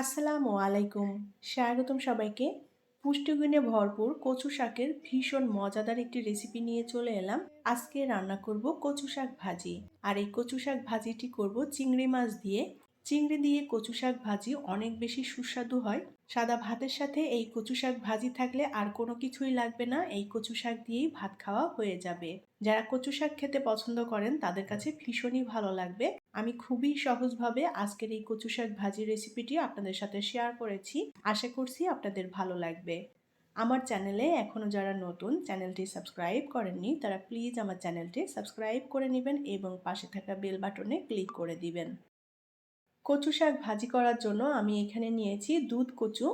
আসসালামু আলাইকুম। স্বাগতম সবাইকে। পুষ্টিগুণে ভরপুর কচু শাকের ভীষণ মজাদার একটি রেসিপি নিয়ে চলে এলাম। আজকে রান্না করব কচু শাক ভাজি। আর এই কচু শাক ভাজিটি করব চিংড়ি মাছ দিয়ে। চিংড়ি দিয়ে কচু শাক ভাজি অনেক বেশি সুস্বাদু হয়। সাদা ভাতের সাথে এই কচু শাক ভাজি থাকলে আর কোনো কিছুই লাগবে না। এই কচু শাক দিয়েই ভাত খাওয়া হয়ে যাবে। যারা কচু শাক খেতে পছন্দ করেন তাদের কাছে ভীষণই ভালো লাগবে। আমি খুবই সহজভাবে আজকের এই কচু শাক ভাজি রেসিপিটি আপনাদের সাথে শেয়ার করেছি। আশা করছি আপনাদের ভালো লাগবে। আমার চ্যানেলে এখনও যারা নতুন চ্যানেলটি সাবস্ক্রাইব করেননি, তারা প্লিজ আমার চ্যানেলটি সাবস্ক্রাইব করে নেবেন এবং পাশে থাকা বেল বাটনে ক্লিক করে দিবেন। কচু শাক ভাজি করার জন্য আমি এখানে নিয়েছি দুধ কচু।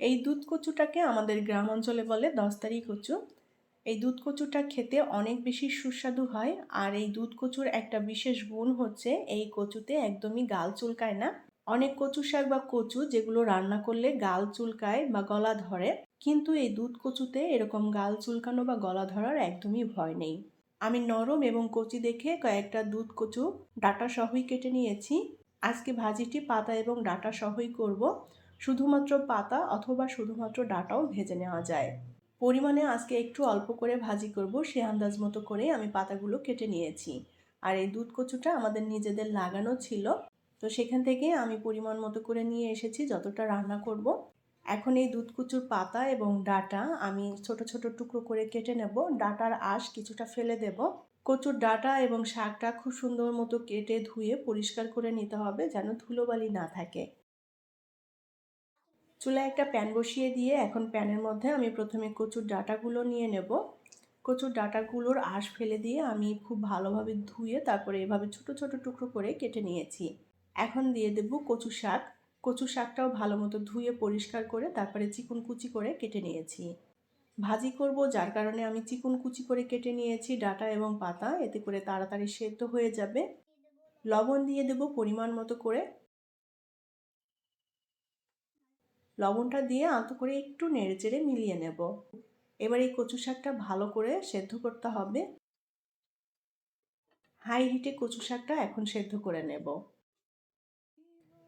এই দুধ কচুটাকে আমাদের গ্রাম অঞ্চলে বলে দশতারি কচু। এই দুধ কচুটা খেতে অনেক বেশি সুস্বাদু হয়, আর এই দুধ কচুর একটা বিশেষ গুণ হচ্ছে এই কচুতে একদমই গাল চুলকায় না। অনেক কচু শাক বা কচু যেগুলো রান্না করলে গাল চুলকায় বা গলা ধরে, কিন্তু এই দুধ কচুতে এরকম গাল চুলকানো বা গলা ধরার একদমই ভয় নেই। আমি নরম এবং কচি দেখে কয়েকটা দুধ কচু ডাটা সহই কেটে নিয়েছি। আজকে ভাজিটি পাতা এবং ডাটা সহই করব, শুধুমাত্র পাতা অথবা শুধুমাত্র ডাটাও ভেজে নেওয়া যায়। পরিমাণে আজকে একটু অল্প করে ভাজি করব, সে আন্দাজ মতো করে আমি পাতাগুলো কেটে নিয়েছি। আর এই দুধ কচুটা আমাদের নিজেদের লাগানো ছিল, তো সেখান থেকে আমি পরিমাণ মতো করে নিয়ে এসেছি যতটা রান্না করব। এখন এই দুধ কচুর পাতা এবং ডাটা আমি ছোট ছোট টুকরো করে কেটে নেব, ডাটার আঁশ কিছুটা ফেলে দেব। কচুর ডাটা এবং শাকটা খুব সুন্দর মতো কেটে ধুয়ে পরিষ্কার করে নিতে হবে যেন ধুলোবালি না থাকে। চুলায় একটা প্যান বসিয়ে দিয়ে এখন প্যানের মধ্যে আমি প্রথমে কচুর ডাটাগুলো নিয়ে নেব। কচুর ডাটাগুলোর আঁশ ফেলে দিয়ে আমি খুব ভালোভাবে ধুয়ে তারপরে এভাবে ছোট ছোট টুকরো করে কেটে নিয়েছি। এখন দিয়ে দেব কচু শাক। কচু শাকটাও ভালো মতো ধুয়ে পরিষ্কার করে তারপরে চিকন কুচি করে কেটে নিয়েছি। ভাজি করব, যার কারণে আমি চিকন কুচি করে কেটে নিয়েছি ডাটা এবং পাতা। এতে করে তাড়াতাড়ি সেদ্ধ হয়ে যাবে। লবণ দিয়ে দেব পরিমাণ মতো করে। লবণটা দিয়ে আঁতো করে একটু নেড়ে চেড়ে মিলিয়ে নেব। এবার এই কচু শাকটা ভালো করে সেদ্ধ করতে হবে। হাই হিটে কচু শাকটা এখন সেদ্ধ করে নেব।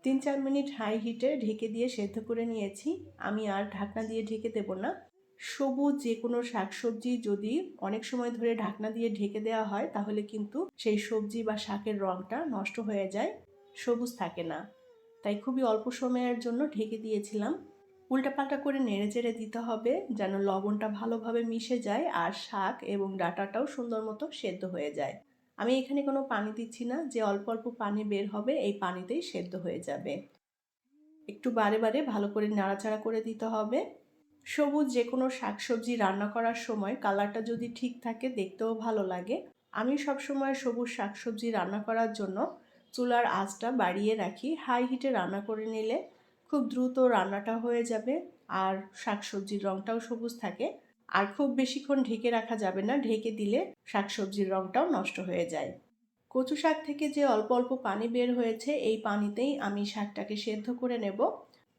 তিন চার মিনিট হাই হিটে ঢেকে দিয়ে সেদ্ধ করে নিয়েছি। আমি আর ঢাকনা দিয়ে ঢেকে দেব না। সবুজ যে কোনো শাকসবজি যদি অনেক সময় ধরে ঢাকনা দিয়ে ঢেকে দেওয়া হয়, তাহলে কিন্তু সেই সবজি বা শাকের রঙটা নষ্ট হয়ে যায়। সবুজ থাকে না। তাই খুবই অল্প সময়ের জন্য ঢেকে দিয়েছিলাম। উল্টাপাল্টা করে নেড়ে চেড়ে দিতে হবে যেন লবণটা ভালোভাবে মিশে যায় আর শাক এবং ডাটাটাও সুন্দর মতো সেদ্ধ হয়ে যায়। আমি এখানে কোনো পানি দিচ্ছি না, যে অল্প অল্প পানি বের হবে এই পানিতেই সেদ্ধ হয়ে যাবে। একটু বারে বারে ভালো করে নাড়াচাড়া করে দিতে হবে। সবুজ যে কোনো শাকসবজি রান্না করার সময় কালারটা যদি ঠিক থাকে দেখতেও ভালো লাগে। আমি সবসময় সবুজ শাকসবজি রান্না করার জন্য চুলার আঁচটা বাড়িয়ে রাখি। হাই হিটে রান্না করে নিলে খুব দ্রুত রান্নাটা হয়ে যাবে আর শাকসবজির রঙটাও সবুজ থাকে। আর খুব বেশিক্ষণ ঢেকে রাখা যাবে না, ঢেকে দিলে শাকসবজির রঙটাও নষ্ট হয়ে যায়। কচু শাক থেকে যে অল্প অল্প পানি বের হয়েছে, এই পানিতেই আমি শাকটাকে সেদ্ধ করে নেব।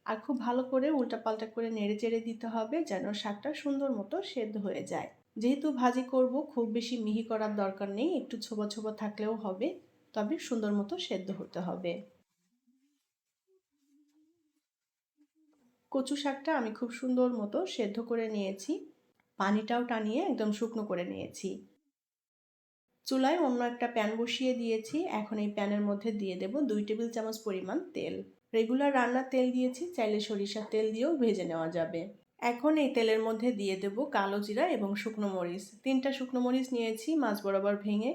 আর খুব ভালো করে উল্টাপাল্টা করে নেড়ে চেড়ে দিতে হবে যেন শাকটা সুন্দর মতো সেদ্ধ হয়ে যায়। যেহেতু ভাজি করব, খুব বেশি মিহি করার দরকার নেই, একটু ছোবা ছোবা থাকলেও হবে। তবে সুন্দর মতো সেদ্ধ হতে হবে। কচু শাকটা আমি খুব সুন্দর মতো সেদ্ধ করে নিয়েছি। পানিটাও টানিয়ে একদম শুকনো করে নিয়েছি। চুলায় অন্য একটা প্যান বসিয়ে দিয়েছি। এখন এই প্যানের মধ্যে দিয়ে দেব দুই টেবিল চামচ পরিমাণ তেল। রেগুলার রান্নার তেল দিয়েছি, চাইলে সরিষার তেল দিয়েও ভেজে নেওয়া যাবে। এখন এই তেলের মধ্যে দিয়ে দেব কালো জিরা এবং শুকনো মরিচ। তিনটা শুকনো মরিচ নিয়েছি, মাছ বরাবর ভেঙে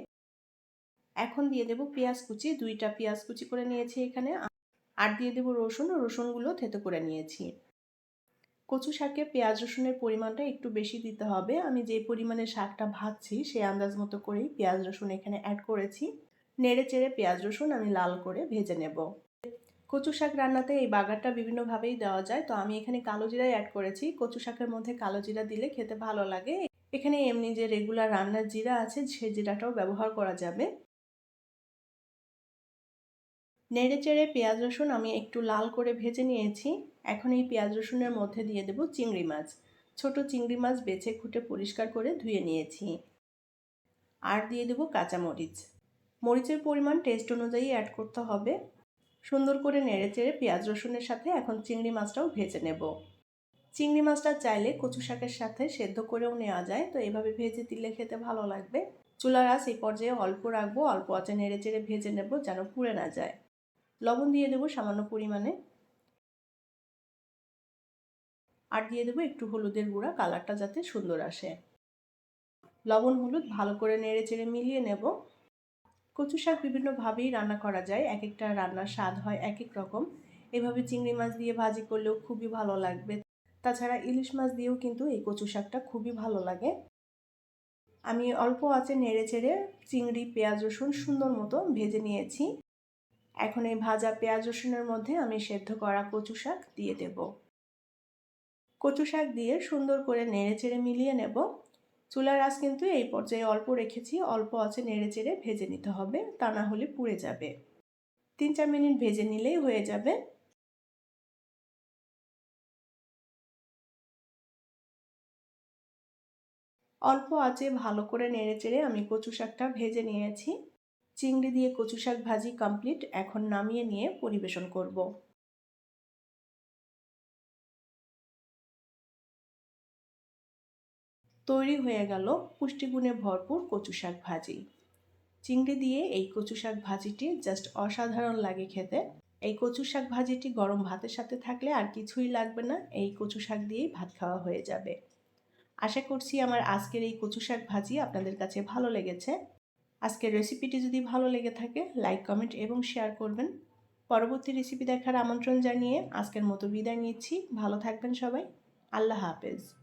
এখন দিয়ে দেব পেঁয়াজ কুচি, দুইটা পেঁয়াজ কুচি করে নিয়েছি এখানে। আর দিয়ে দেব রসুন রসুনগুলো থেতো করে নিয়েছি। কচু শাকে পেঁয়াজ রসুনের পরিমাণটা একটু বেশি দিতে হবে। আমি যে পরিমাণে শাকটা ভাজছি সেই আন্দাজ মতো করেই পেঁয়াজ রসুন এখানে অ্যাড করেছি। নেড়ে চেড়ে পেঁয়াজ রসুন আমি লাল করে ভেজে নেব। কচু শাক রান্নাতে এই বাগারটা বিভিন্নভাবেই দেওয়া যায়, তো আমি এখানে কালো জিরাই অ্যাড করেছি। কচু শাকের মধ্যে কালো জিরা দিলে খেতে ভালো লাগে। এখানে এমনি যে রেগুলার রান্নার জিরা আছে সেই জিরাটাও ব্যবহার করা যাবে। নেড়ে চেড়ে পেঁয়াজ রসুন আমি একটু লাল করে ভেজে নিয়েছি। এখন এই পেঁয়াজ রসুনের মধ্যে দিয়ে দেব চিংড়ি মাছ। ছোট চিংড়ি মাছ বেছে খুঁটে পরিষ্কার করে ধুয়ে নিয়েছি। আর দিয়ে দেব কাঁচামরিচ মরিচের পরিমাণ টেস্ট অনুযায়ী অ্যাড করতে হবে। সুন্দর করে নেড়ে চেড়ে পেঁয়াজ রসুনের সাথে এখন চিংড়ি মাছটাও ভেজে নেব। চিংড়ি মাছটা চাইলে কচু শাকের সাথে সেদ্ধ করেও নেওয়া যায়, তো এভাবে ভেজে দিলে খেতে ভালো লাগবে। চুলার আঁচ এই পর্যায়ে অল্প রাখব, অল্প আঁচে নেড়ে চেড়ে ভেজে নেব যেন পুড়ে না যায়। লবণ দিয়ে দেবো সামান্য পরিমাণে। আর দিয়ে দেবো একটু হলুদের গুঁড়া, কালারটা যাতে সুন্দর আসে। লবণ, হলুদ ভালো করে নেড়ে চেড়ে মিলিয়ে নেব। কচু শাক বিভিন্নভাবেই রান্না করা যায় এক একটা রান্নার স্বাদ হয় এক এক রকম। এভাবে চিংড়ি মাছ দিয়ে ভাজি করলেও খুবই ভালো লাগবে। তাছাড়া ইলিশ মাছ দিয়েও কিন্তু এই কচু শাকটা খুবই ভালো লাগে। আমি অল্প আঁচে নেড়ে চেড়ে চিংড়ি, পেঁয়াজ, রসুন সুন্দর মতো ভেজে নিয়েছি। এখন এই ভাজা পেঁয়াজ রসুনের মধ্যে আমি সেদ্ধ করা কচু শাক দিয়ে দেব। কচু শাক দিয়ে সুন্দর করে নেড়ে চেড়ে মিলিয়ে নেব। চুলার আঁচ কিন্তু এই পর্যায়ে অল্প রেখেছি, অল্প আছে নেড়ে চেড়ে ভেজে নিতে হবে, তা না হলে পুড়ে যাবে। তিন চার মিনিট ভেজে নিলেই হয়ে যাবে। অল্প আঁচে ভালো করে নেড়ে চেড়ে আমি কচু শাকটা ভেজে নিয়েছি। চিংড়ি দিয়ে কচু শাক ভাজি কমপ্লিট এখন নামিয়ে নিয়ে পরিবেশন করব। তৈরি হয়ে গেল পুষ্টিগুণে ভরপুর কচু শাক ভাজি। চিংড়ি দিয়ে এই কচু শাক ভাজিটি জাস্ট অসাধারণ লাগে খেতে। এই কচু শাক ভাজিটি গরম ভাতের সাথে থাকলে আর কিছুই লাগবে না, এই কচু শাক দিয়েই ভাত খাওয়া হয়ে যাবে। আশা করছি আমার আজকের এই কচু শাক ভাজি আপনাদের কাছে ভালো লেগেছে। আজকের রেসিপিটি যদি ভালো লেগে থাকে লাইক কমেন্ট এবং শেয়ার করবেন। পরবর্তী রেসিপি দেখার আমন্ত্রণ জানিয়ে আজকের মতো বিদায় নিচ্ছি। ভালো থাকবেন সবাই। আল্লাহ হাফেজ।